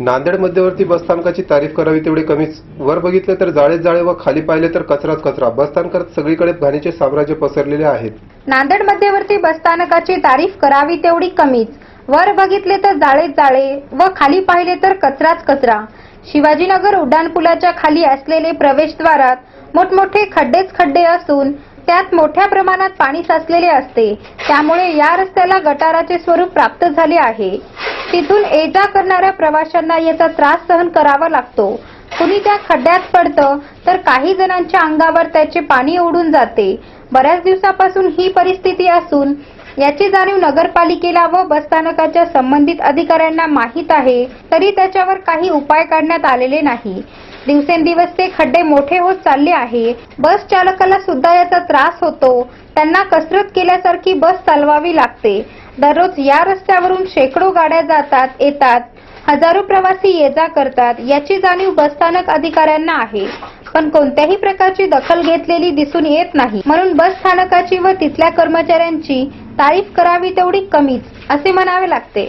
नांदेड मध्यवर्ती बसस्थानकाची तारीफ करावी तेवढी कमीच. वर बघितले तर जाळेत जाळे व खाली पाहिले तर कचराच कचरा. बसस्थानकात सगळीकडे घाणीचे साम्राज्य पसरलेले आहेत. नांदेड मध्यवर्ती बसस्थानकाची तारीफ करावी तेवढी कमीच. वर बघितले तर जाळे जाळे व खाली पाहिले तर कचराच कचरा. शिवाजीनगर उड्डाणपुलाच्या खाली असलेले प्रवेशद्वारात मोठमोठे खड्डेच खड्डे असून त्यात मोठ्या प्रमाणात पाणी साचलेले असते. त्यामुळे या रस्त्याला गटाराचे स्वरूप प्राप्त झाले आहे. तिथून ये जा करणाऱ्या प्रवाशांना याचा त्रास सहन करावा लागतो. कुणी त्या खड्ड्यात पडतं तर काही जणांच्या अंगावर त्याचे पाणी ओढून जाते. बऱ्याच दिवसापासून ही परिस्थिती असून याची जाणीव नगरपालिकेला व बसस्थानकाच्या संबंधित अधिकाऱ्यांना माहीत आहे तरी त्याच्यावर काही उपाय काढण्यात आलेले नाही. दिवसेंदिवस ते खड्डे मोठे होत चालले आहे. बस चालकाला सुद्धा याचा त्रास होतो. त्यांना कसरत केल्यासारखी बस चालवावी लागते. दररोज या रस्त्यावरून शेकडो गाड्या जातात येतात. हजारो प्रवासी ये जा करतात. याची जाणीव बसस्थानक अधिकाऱ्यांना आहे. पण कोणत्याही प्रकारची दखल घेतलेली दिसून येत नाही. म्हणून बस स्थानकाची व तिथल्या कर्मचाऱ्यांची तारीफ करावी तेवढी कमीच असे म्हणावे लागते.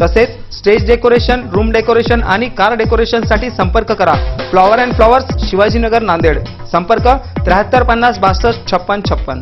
तसेच स्टेज डेकोरेशन रूम डेकोरेशन आणि कार डेकोरेशनसाठी संपर्क करा. Flower and flowers Shivajinagar Nanded. संपर्क त्र्याहत्तर पन्नास बासष्ट छप्पन छप्पन.